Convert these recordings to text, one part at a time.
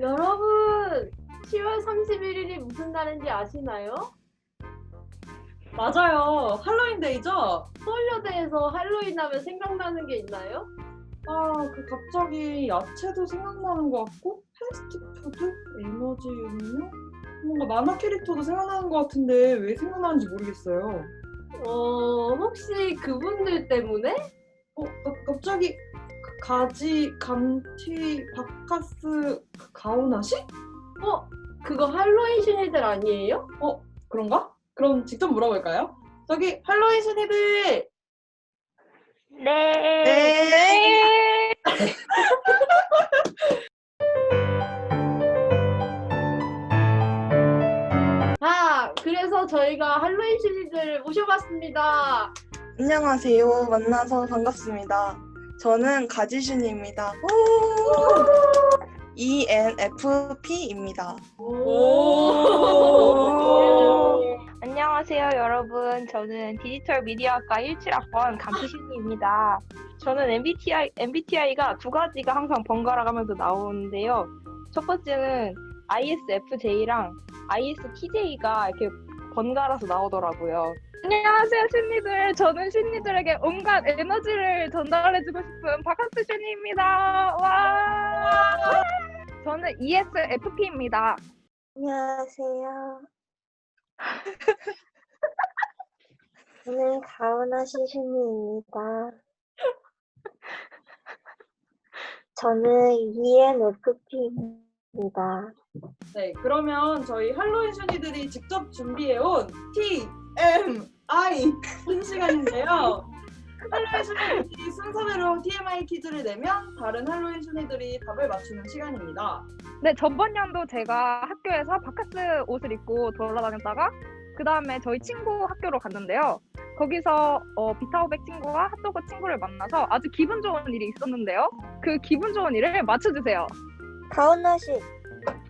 여러분, 10월 31일이 무슨 날인지 아시나요? 맞아요. 할로윈데이죠? 서울여대에서 할로윈 하면 생각나는 게 있나요? 아, 그 갑자기 야채도 생각나는 것 같고 패스트푸드, 에너지 음료, 뭔가 만화 캐릭터도 생각나는 것 같은데 왜 생각나는지 모르겠어요. 어, 혹시 그분들 때문에? 어, 나 갑자기 그 가지, 감튀, 바카스, 그 가오나시? 어, 그거 할로윈 신이들 아니에요? 어, 그런가? 그럼 직접 물어볼까요? 저기 할로윈 신이들 네. 네. 아, 그래서 저희가 할로윈 신이들 모셔봤습니다. 안녕하세요. 만나서 반갑습니다. 저는 가지준입니다. E ENFP입니다. 오. 안녕하세요, 여러분. 저는 디지털 미디어학과 17학번 강희신입니다. 저는 MBTI, MBTI가 두 가지가 항상 번갈아 가면서 나오는데요. 첫 번째는 ISFJ랑 ISTJ가 이렇게 번갈아서 나오더라고요. 안녕하세요, 신니들. 저는 신니들에게 온갖 에너지를 전달해주고 싶은 바카스 신니입니다. 와! 저는 ESFP입니다. 안녕하세요. 저는 가오나 시신입니다. 저는 ENFP입니다. 네, 그러면 저희 할로윈 슈니들이 직접 준비해온 T, M, I 신 시간인데요. 할로윈 슈니들이 순서대로 TMI 퀴즈를 내면 다른 할로윈 슈니들이 답을 맞추는 시간입니다. 네, 저번 연도 제가 학교에서 바카스 옷을 입고 돌아다녔다가 그 다음에 저희 친구 학교로 갔는데요. 거기서 어, 비타오백 친구와 핫도그 친구를 만나서 아주 기분 좋은 일이 있었는데요. 그 기분 좋은 일을 맞춰주세요. 가오나 씨,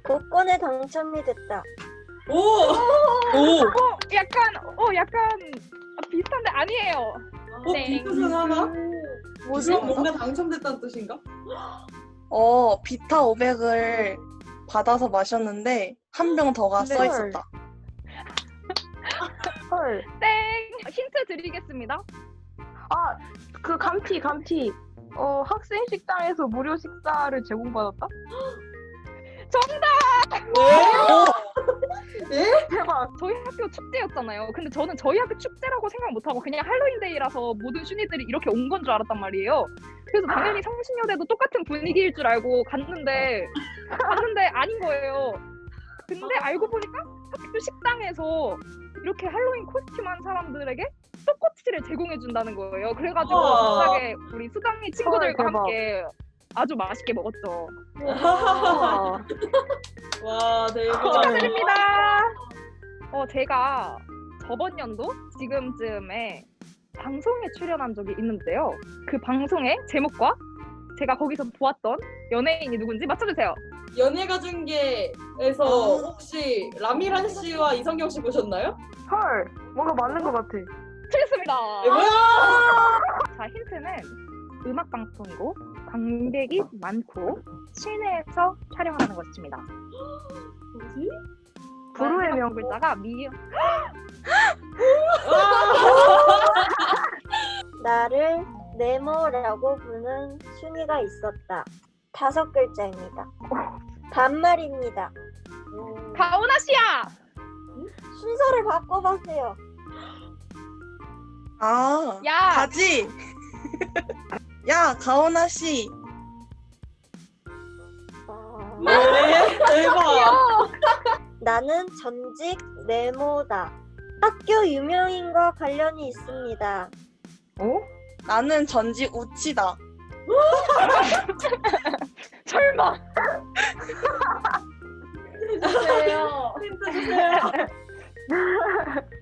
복권에 당첨이 됐다. 오! 오! 어, 약간, 어, 약간 아, 비슷한데 아니에요. 어, 네. 이 뜻은 하나? 뭐지? 이건 뭔가 당첨됐다는 뜻인가? 어, 비타 500을 받아서 마셨는데 한 병 더가 네. 써 있었다. 헐. 땡! 힌트 드리겠습니다. 아, 그 감튀, 감튀. 어, 학생 식당에서 무료 식사를 제공받았다? 대박. 저희 학교 축제였잖아요. 근데 저는 저희 학교 축제라고 생각 못하고 그냥 할로윈데이라서 모든 슈니들이 이렇게 온 건 줄 알았단 말이에요. 그래서 당연히 성신여대도 똑같은 분위기일 줄 알고 갔는데 갔는데 아닌 거예요. 근데 알고 보니까 학교 식당에서 이렇게 할로윈 코스튬한 사람들에게 떡꼬치를 제공해 준다는 거예요. 그래가지고 우와. 갑자기 우리 수강이 친구들과 대박. 함께 아주 맛있게 먹었죠. 와. 와, 대박. 축하드립니다. 어, 제가 저번 연도 지금쯤에 방송에 출연한 적이 있는데요. 그 방송의 제목과 제가 거기서 보았던 연예인이 누군지 맞춰주세요. 연예가 중계에서 혹시 라미란 씨와 이성경 씨 보셨나요? 헐. 뭔가 맞는 것 같아. 틀렸습니다. 네, 뭐야? 자, 힌트는 음악 방송이고 관객이 많고 실내에서 촬영하는 것입니다. 뭐지? 불후의 마지막 명곡? 글자가 미 나를 네모라고 부르는 순이가 있었다. 다섯 글자입니다. 반말입니다. 음, 가오나 씨야. 순서를 바꿔봤어요. 아, 야. 가지! 야, 가오나 씨. 아, 네, 대박. 나는 전직 네모다. 학교 유명인과 관련이 있습니다. 어? 나는 전직 우치다. 설마. 해주세요. 힌트 주세요.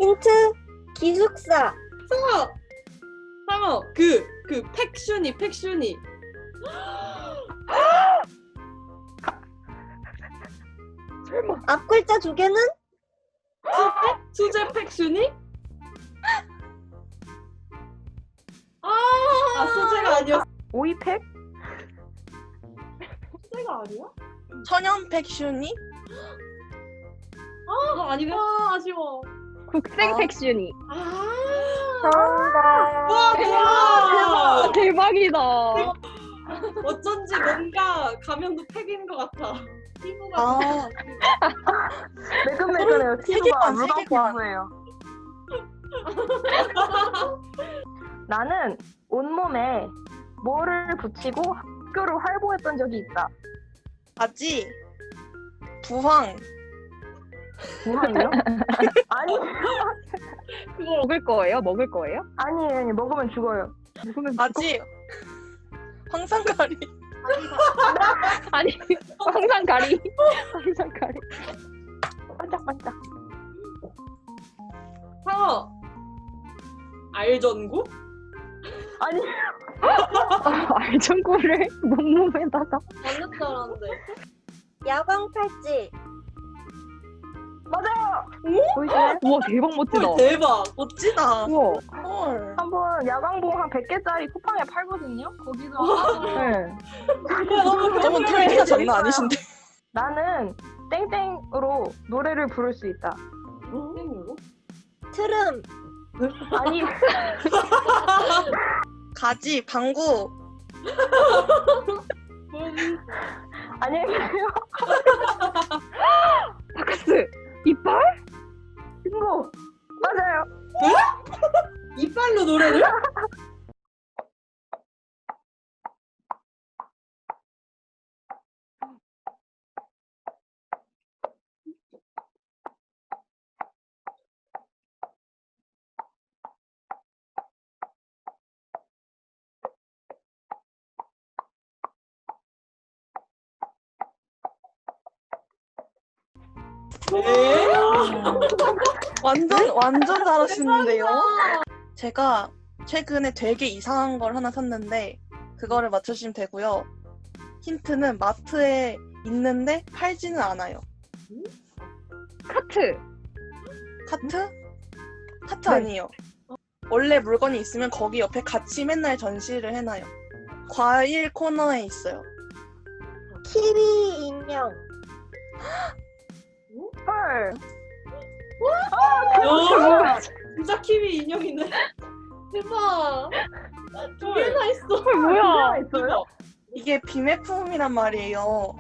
힌트 기숙사. 상어! 상어! 그, 그, 팩슈니, 팩슈니. 앞 글자 두 개는 수제 팩슈니? 아, 아, 수제가 아니었어. 오이팩? 수제가 아니야? 천연 팩 슈니? 아, 아니네. 아, 아쉬워. 국생 아. 팩슈니. 아, 정답. 와 대박! 대박이다. 어쩐지 뭔가 가면도 팩인 것 같아. 피부가 아, 매끈매끈해요. 피부가 세계관, 물광 세계관. 피부예요. 나는 온몸에 뭐를 붙이고 학교를 활보했던 적이 있다. 바지. 부황. 무한이요? 아니, 그거 먹을 거예요? 먹을 거예요? 아니, 아니, 먹으면 죽어요. 먹으면 바지. 황산가리. 아니 항상 가리. 항상 가리. 반짝반짝. 상어. 알전구? 아니, 알전구를 몸몸에다가. 잘하는데. 야광 팔찌. 보이시나요? 우와 대박 멋지다. 헐 대박. 멋지다. 우와. 헐. 한번 야광봉 한 100개짜리 쿠팡에 팔거든요? 거기서 네. 야, 너무 저분 털기가 장난 아니신데. 나는 땡땡으로 노래를 부를 수 있다. 땡으로? 트름. 아니, 가지, 방구. 계세요. 바카스 이빨? 빙고! 맞아요. 이빨로 노래를? 네. 완전, 완전 잘하시는데요? 제가 최근에 되게 이상한 걸 하나 샀는데, 그거를 맞추시면 되고요. 힌트는 마트에 있는데 팔지는 않아요. 카트. 카트? 카트 네. 아니에요. 원래 물건이 있으면 거기 옆에 같이 맨날 전시를 해놔요. 과일 코너에 있어요. 키위 인형. 헐. 야, 진짜 키위 인형이네. 대박. 두 헐. 개나 있어. 뭐야? 있어요? 이게 비매품이란 말이에요.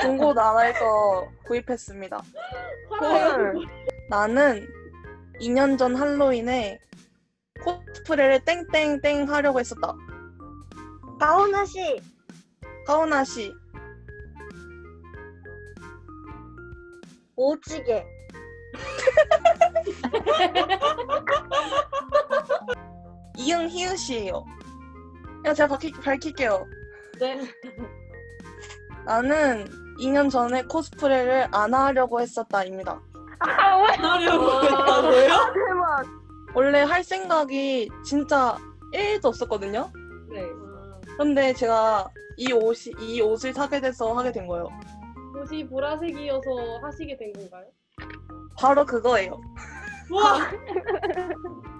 중고 나라에서 구입했습니다. 헐. 나는 2년 전 할로윈에 코스프레를 땡땡땡 하려고 했었다. 가오나 씨. 가오나 씨, 오지게. 이응 희은 씨예요. 야, 제가 밝히, 밝힐게요. 네. 나는 2년 전에 코스프레를 안 하려고 했었다입니다. 하려고 했다고요? 대박. 원래 할 생각이 진짜 1도 없었거든요. 네. 그런데 제가 이 옷이 이 옷을 사게 돼서 하게 된 거예요. 옷이 보라색이어서 하시게 된 건가요? 바로 그거예요. 와,